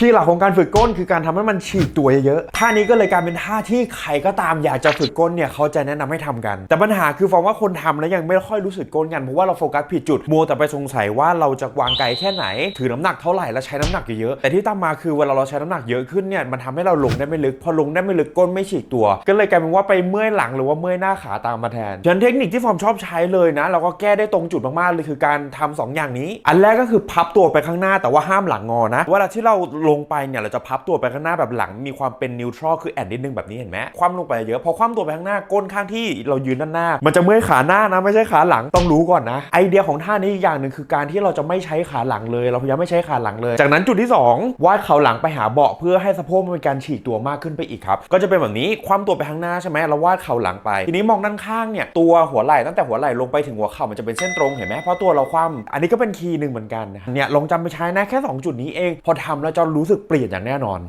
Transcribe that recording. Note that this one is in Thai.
คีย์หลักของการฝึกก้นคือการทำให้มันฉีกตัวเยอะๆท่านี้ก็เลยกลายเป็นท่าที่ใครก็ตามอยากจะฝึกก้นเนี่ยเขาจะแนะนำให้ทำกัน แต่ปัญหาคือฟองว่าคนทำแล้วยังไม่ค่อยรู้สึกก้นกันเพราะว่าเราโฟกัสผิดจุดมัวแต่ไปสงสัยว่าเราจะวางไกลแค่ไหน ถือน้ำหนักเท่าไหร่แล้วใช้น้ำหนักเยอะๆแต่ที่ตามมาคือเวลาเราใช้น้ำหนักเยอะขึ้นเนี่ยมันทำให้เราลงได้ไม่ลึก พอลงได้ไม่ลึกก้นไม่ฉีกตัว ก็เลยกลายเป็นว่าไปเมื่อยหลังหรือว่าเมื่อยหน้าขาตามมาแทนฉะนั้นเทคนิคที่ฟอร์มชอบใช้เลยนะเราก็แก้ได้ตรงจุดมากๆเลยคือการทำสองอย่างนี้ อันแรกก็คือพับตัวไปข้างหน้าแต่ว่าห้ามหลังงอนะเวลาที่เราลงไปเนี่ยเราจะพับตัวไปข้างหน้าแบบหลัง มีความเป็นนิวทรัลคือแอนนิดนึงแบบนี้เห็นไหมคว่ำลงไปเยอะพอคว่ำตัวไปข้างหน้าก้นข้างที่เรายืนด้านหน้า มันจะเมื่อยขาหน้านะไม่ใช่ขาหลังต้องรู้ก่อนนะไอเดียของท่านี้อีกอย่างหนึ่งคือการที่เราจะไม่ใช้ขาหลังเลย เราพยายามไม่ใช้ขาหลังเลย จากนั้นจุดที่สองวาดเข่าหลังไปหาเบาะเพื่อให้สะโพกมันเป็นการฉีกตัวมากขึ้นไปอีกครับก็จะเป็นแบบนี้คว่ำตัวไปข้างหน้าใช่ไหมเราวาดเข่าหลังไป ทีนี้มองด้านข้างเนี่ยตัวหัวไหล่ตั้งแต่หัวไหล่ลงไปถึงหัวเข่ามันจะเป็นเส้นตรงเห็นไหมเพราะตัวเราคว่ำอันนี้ก็เป็นคีย์หนึ่งเหมือนกันเนี่ยลองจำไปใช้นะแค่สองจุดนี้เอง พอทำแล้วจะรู้สึกเปลี่ยนอย่างแน่นอน